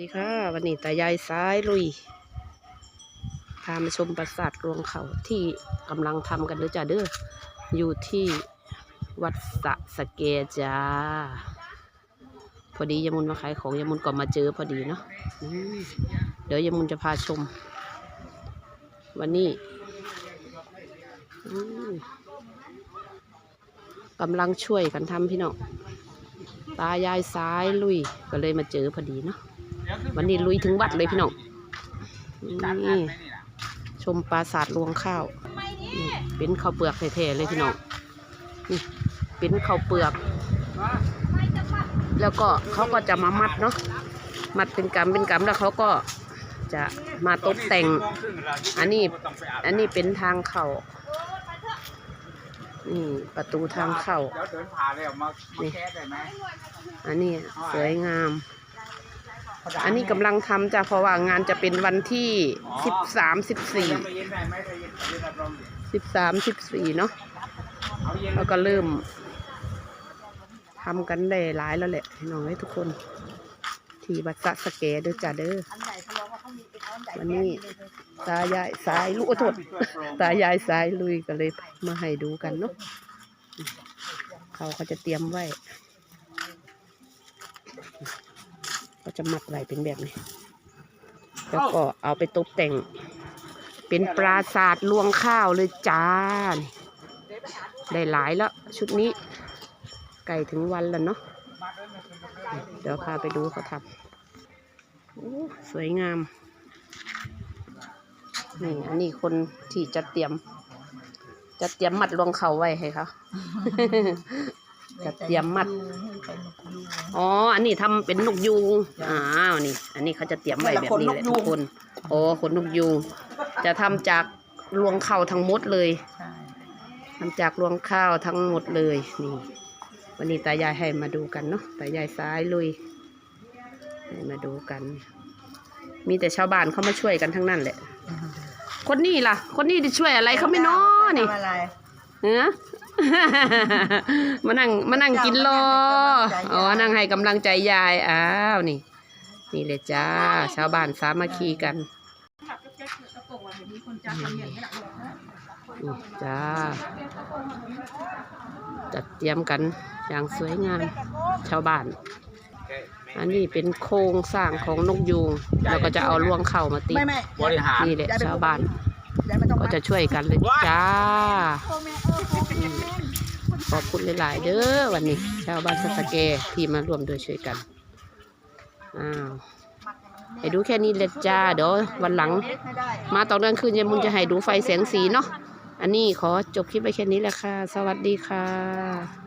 ดีค่ะ วันนี้ตายายซ้ายลุย พามาชมปราสาทรวงเขาที่กำลังทำกันเด้อจ้าเด้ออยู่ที่วัดสะสะเกจ้า พอดียมุนมาขายของยมุนก็มาเจอพอดีเนาะเดี๋ยวยมุนจะพาชม วันนี้กำลังช่วยกันทำพี่น้องตายายซ้ายลุยก็เลยมาเจอพอดีเนาะ วันนี้ลุยถึงวัดเลยพี่น้องนี่ชมปราสาทรวงข้าวนี่เป็นข้าวเปลือกแท้ๆเลยพี่น้องนี่เป็นข้าวเปลือก แล้วก็เขาก็จะมามัดเนาะมัดเป็นกำเป็นกำแล้วเขาก็จะมาตกแต่ง อันนี้ อันนี้เป็นทางเข้านี่ประตูทางเข้าเดี๋ยวเดินผ่านเลยออกมามาแก้ได้ไหมอันนี้สวยงาม อันนี้กำลังทำจ้ะเพราะว่างานจะเป็นวันที่สิบสามสิบสี่ไปเย็นได้ไหมไปเย็นไปเย็นรับรองดิสิบสามสิบสี่เนาะเอาเย็นแล้วก็เริ่มทำกันได้หลายแล้วแหละพี่น้องให้ทุกคน ที่บัดสะสะแกเด้อจ้าเด้อวันนี้ตายายสายลุกโอ้โทษตายายสายลุยก็เลยมาให้ดูกันเนาะเขาเขาจะเตรียมไว้ ก็จะมัดไว้เป็นแบบนี้ แล้วก็เอาไปตกแต่ง เป็นปราสาทลวงข้าวเลยจ้านี่ได้หลายแล้วชุดนี้ ไก่ถึงวันแล้วเนาะเดี๋ยวพาไปดูเขาทำโอ้สวยงาม นี่อันนี้คนที่จะเตรียม จะเตรียมมัดลวงเขาไว้ให้เขา จะเตรียมมัด อ๋อ อันนี้ทำเป็นนกยูงอ้าวนี่ อันนี้เขาจะเตรียมไว้แบบนี้แหละทุกคน โอ้ขนนกยูงจะทำจากรวงข้าวทั้งหมดเลยทำจากรวงข้าวทั้งหมดเลยนี่ วันนี้ตายายให้มาดูกันเนาะตายายซ้ายลุยให้มาดูกัน มีแต่ชาวบ้านเขามาช่วยกันทั้งนั้นแหละ คนนี้ล่ะ คนนี้จะช่วยอะไรเขาไม่น้อนี่ทำอะไร เนื้อมานั่งมานั่งกินรออ๋อนั่งให้กำลังใจยาย อ้าว นี่ นี่เลยจ้า ชาวบ้านสามัคคีกันนี่จ้า จัดเตรียมกันอย่างสวยงาม ชาวบ้าน อันนี้เป็นโครงสร้างของนกยูง แล้วก็จะเอาลวงเข่ามาติดไม่ไม่บริหารนี่แหละชาวบ้านยายไม่ต้อง ก็มัดจะช่วยกันเลยจ้าอืมขอบคุณหลาย ๆ เด้อวันนี้ ชาวบ้านสะสะเกที่มาร่วมด้วยช่วยกัน อ้าวให้ดูแค่นี้เลยจ้า เดี๋ยววันหลังให้ได้มาตอนกลางคืนยายมุนจะให้ดูไฟแสงสีเนาะ อันนี้ขอจบคลิปไปแค่นี้แหละค่ะ สวัสดีค่ะ